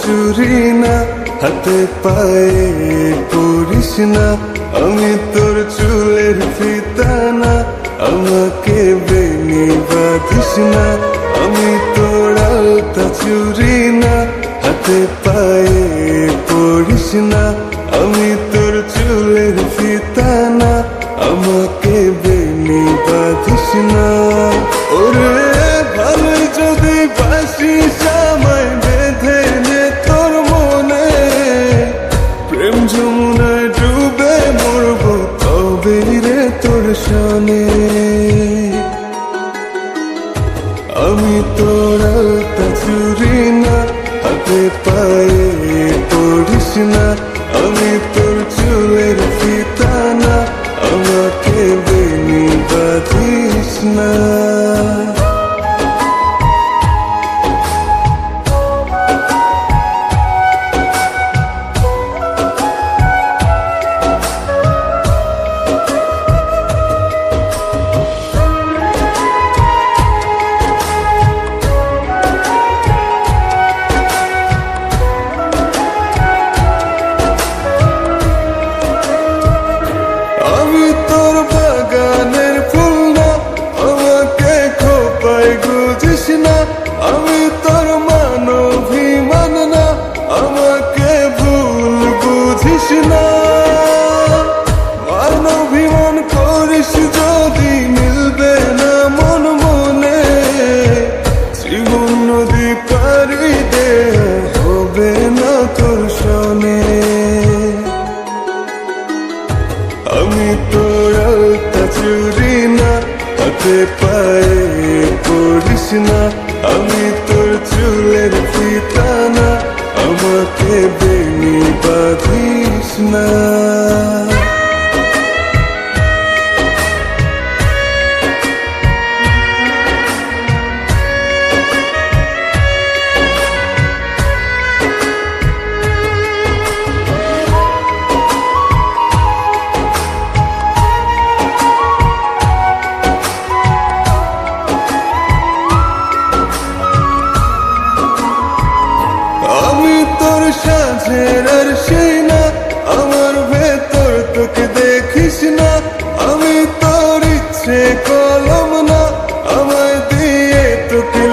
চুরি না হাতে পায়ে পড়িস না আমি তোর চুলের ফিতা না আমাকে বেনি বাঁধিস না আমি তোর আলতা না হাতে পায়ে পড়িস না প্রেম যমুনায় ডুবে মরব, তবে রে তোর সনে আমি তোর আলতা চুরি না, হাতে পায়ে পড়িস না। আমি তোর চুলের ফিতা না আমাকে বেনি বাঁধিস না। না মানভিমান করিস যদি মিলবে মন মনে। জীবন নদী পারি দে হবে আমি তোর চুরি না, হাতে পায়ে না। আমি আমাকে বেনি বাঁধিস না না, আমার ভেতর দেখিস না। আমি তোর ইচ্ছে না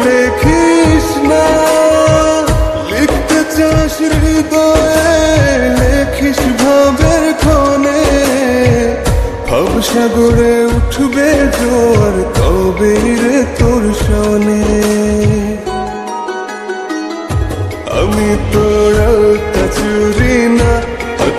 লেখিস না। লিখতে চাস হৃদয়ে, লেখিস ভাবের ক্ষণে ভব সাগরে উঠবে জোর কবে রে তোর শোনে। আমি তোর